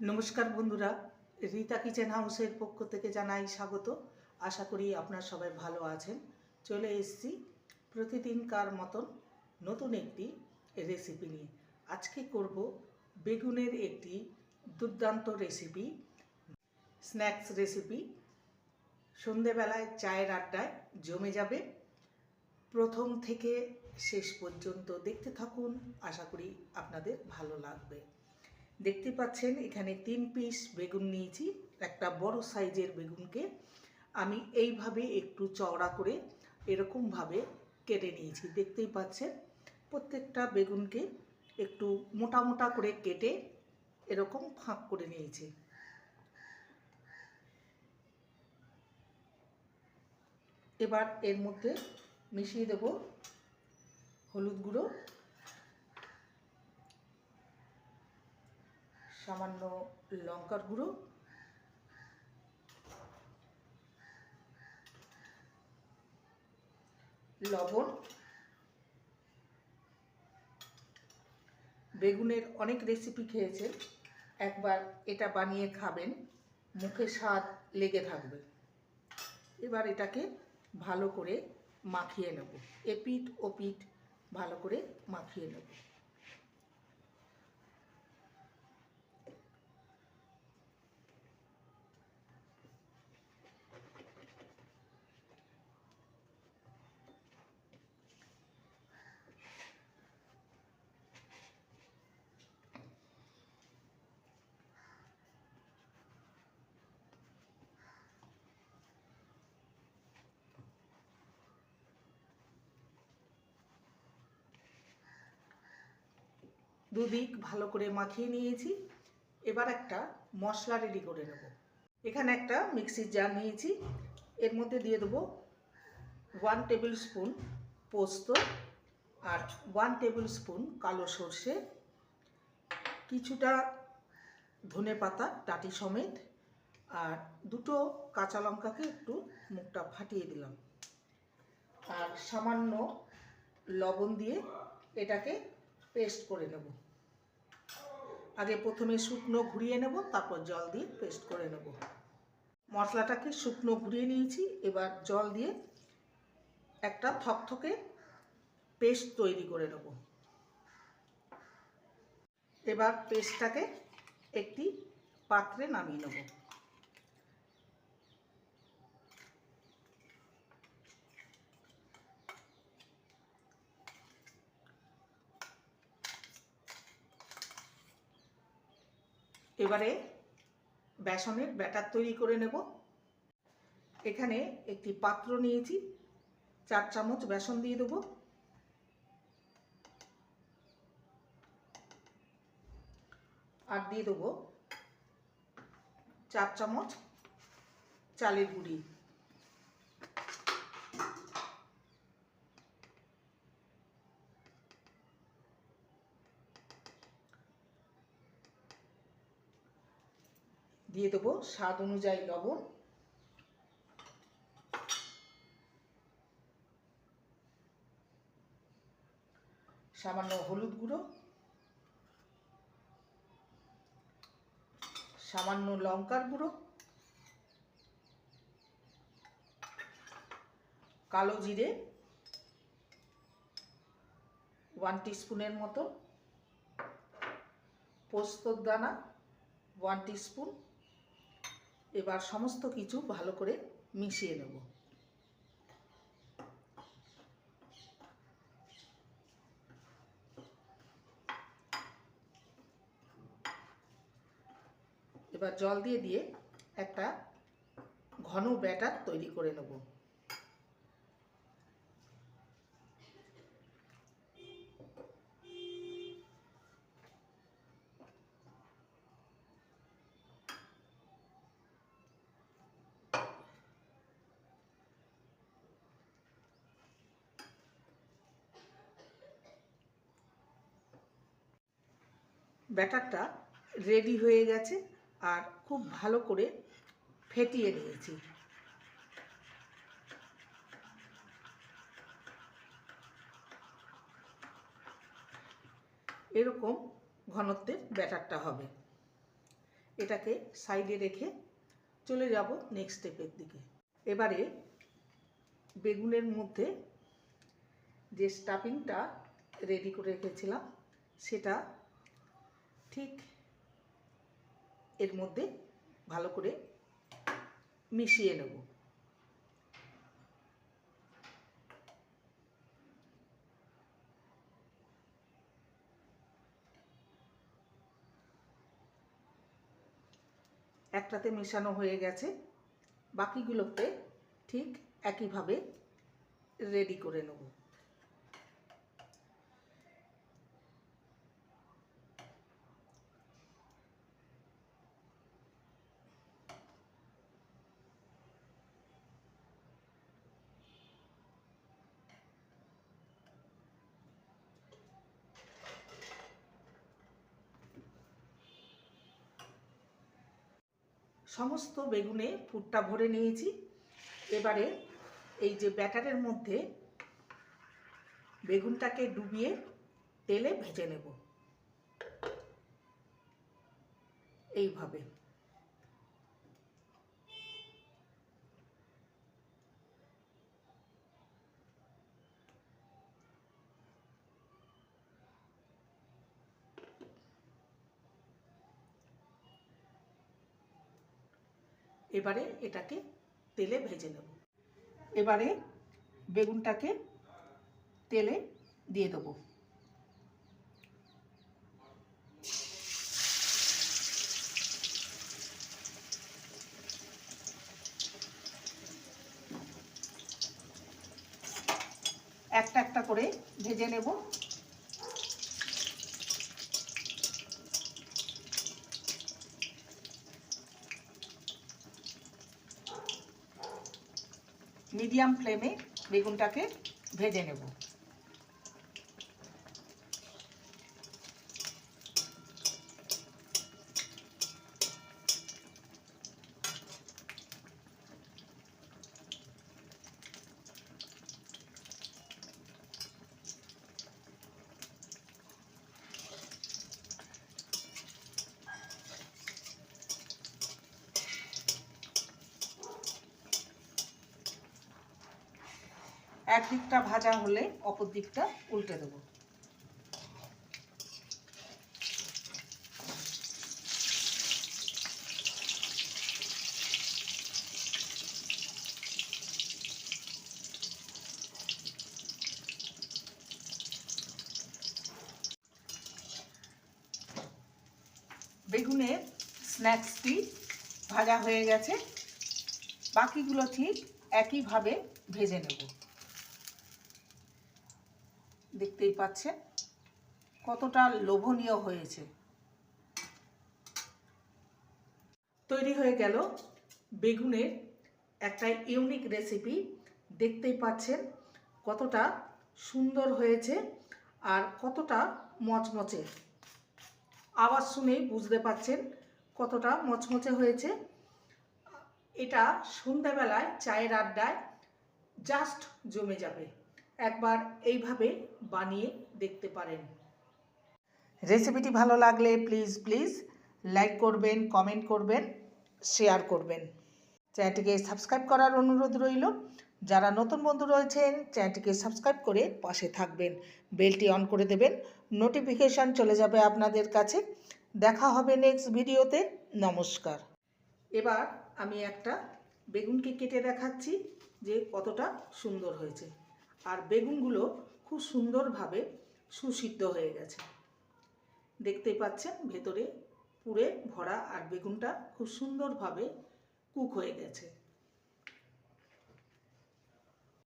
নমস্কার বন্ধুরা, রীতা কিচেন হাউসের পক্ষ থেকে জানাই স্বাগত। আশা করি আপনার সবাই ভালো আছেন। চলে এসেছি প্রতিদিনকার মতন নতুন একটি রেসিপি নিয়ে। আজকে করব বেগুনের একটি দুর্দান্ত রেসিপি স্ন্যাক্স রেসিপি সন্ধেবেলায় চায়ের আড্ডায় জমে যাবে। প্রথম থেকে শেষ পর্যন্ত দেখতে থাকুন। আশা করি আপনাদের ভালো লাগবে। দেখতে পাচ্ছেন, এখানে তিন পিস বেগুন নিয়েছি, একটা বড় সাইজের বেগুনকে। আমি এইভাবে একটু চওড়া করে এরকমভাবে কেটে নিয়েছি, দেখতেই পাচ্ছেন। প্রত্যেকটা বেগুনকে একটু মোটা মোটা করে কেটে এরকম ফাঁক করে নিয়েছি। এবার এর মধ্যে মিশিয়ে দেব হলুদ গুঁড়ো। সামান্য লঙ্কার গুঁড়ো। লবণ। বেগুনের অনেক রেসিপি খেয়েছেন। একবার এটা বানিয়ে খাবেন, মুখে স্বাদ লেগে থাকবে। এবার এটাকে ভালো করে মাখিয়ে নেব। এপিট ওপিট ভালো করে মাখিয়ে নেব। দুদিক ভালো করে মাখিয়ে নিয়েছি। এবার একটা মশলা রেডি করে নেব। এখানে একটা মিক্সির জার নিয়েছি। এর মধ্যে দিয়ে দেবো ওয়ান টেবিল স্পুন পোস্ত আর ওয়ান টেবিল স্পুন কালো সর্ষে, কিছুটা ধনে পাতা, ডাটি সমেত আর দুটো কাঁচা লঙ্কাকে একটু মুখটা ফাটিয়ে দিলাম। আর সামান্য লবণ দিয়ে এটাকে পেস্ট করে নেব। আগে প্রথমে শুকনো ঘুরিয়ে নেব, তারপর জল দিয়ে পেস্ট করে নেব। মশলাটাকে শুকনো ঘুরিয়ে নিয়েছি, এবার জল দিয়ে একটা থকথকে পেস্ট তৈরি করে নেব। এবার পেস্টটাকে একটি পাত্রে নামিয়ে নেব। এবারে বেসনের ব্যাটার তৈরি করে নেব। এখানে একটি পাত্র নিয়েছি, চার চামচ বেসন দিয়ে দেব। আর দিয়ে দেব চার চামচ চালের গুঁড়ি। দিয়ে দেবো স্বাদ অনুযায়ী লবণ। সামান্য হলুদ গুঁড়ো। সামান্য লঙ্কার গুঁড়ো। কালো জিরে। ওয়ান স্পুনের মতো। পোস্তর দানা। ওয়ান স্পুন এবার সমস্ত কিছু ভালো করে মিশিয়ে নেব। এবার জল দিয়ে দিয়ে একটা ঘন ব্যাটার তৈরি করে নেব। ব্যাটারটা রেডি হয়ে গেছে আর খুব ভালো করে ফেটিয়ে নিয়েছি। এরকম ঘনত্বের ব্যাটারটা হবে। এটাকে সাইডে রেখে চলে যাব নেক্সট স্টেপের দিকে। এবারে বেগুনের মধ্যে যে স্টাফিংটা রেডি করে রেখেছিলাম, সেটা ঠিক এর মধ্যে ভালো করে মিশিয়ে নেব। একটাতে মেশানো হয়ে গেছে বাকিগুলোতে ঠিক একইভাবে রেডি করে নেব। সমস্ত বেগুনে ফুটটা ভরে নিয়েছি। এবারে এই যে ব্যাটারের মধ্যে বেগুনটাকে ডুবিয়ে তেলে ভেজে নেব। এইভাবে। এবারে এটাকে তেলে ভেজে নেব। এবারে বেগুনটাকে তেলে দিয়ে দেবো। একটা একটা করে ভেজে নেব। মিডিয়াম ফ্লেমে বেগুনটাকে ভেজে নেব। এক দিকটা ভাজা হলে অপর দিকটা উল্টে দেবো। বেগুনের স্ন্যাক্সটি ভাজা হয়ে গেছে। বাকিগুলো ঠিক একইভাবে ভেজে নেব। দেখতেই পাচ্ছেন কতটা লোভনীয় হয়েছে। তৈরি হয়ে গেল বেগুনের একটা ইউনিক রেসিপি। দেখতেই পাচ্ছেন কতটা সুন্দর হয়েছে আর কতটা মচমচে। আওয়াজ শুনেই বুঝতে পাচ্ছেন কতটা মচমচে হয়েছে। এটা সন্ধ্যাবেলায় চায়ের আড্ডায় জাস্ট জমে যাবে। একবার এইভাবে বানিয়ে দেখতে পারেন। রেসিপিটি ভালো লাগলে প্লিজ প্লিজ লাইক করবেন কমেন্ট করবেন শেয়ার করবেন। চ্যানেলটিকে সাবস্ক্রাইব করার অনুরোধ রইল। যারা নতুন বন্ধু রয়েছেন চ্যানেলটিকে সাবস্ক্রাইব করে পাশে থাকবেন। বেলটি অন করে দেবেন। নোটিফিকেশান চলে যাবে আপনাদের কাছে। দেখা হবে নেক্সট ভিডিওতে নমস্কার। এবার আমি একটা বেগুনকে কেটে দেখাচ্ছি যে কতটা সুন্দর হয়েছে। আর বেগুনগুলো খুব সুন্দরভাবে সুসিদ্ধ হয়ে গেছে। দেখতেই পাচ্ছেন ভেতরে পুরে ভরা আর বেগুনটা খুব সুন্দরভাবে কুক হয়ে গেছে।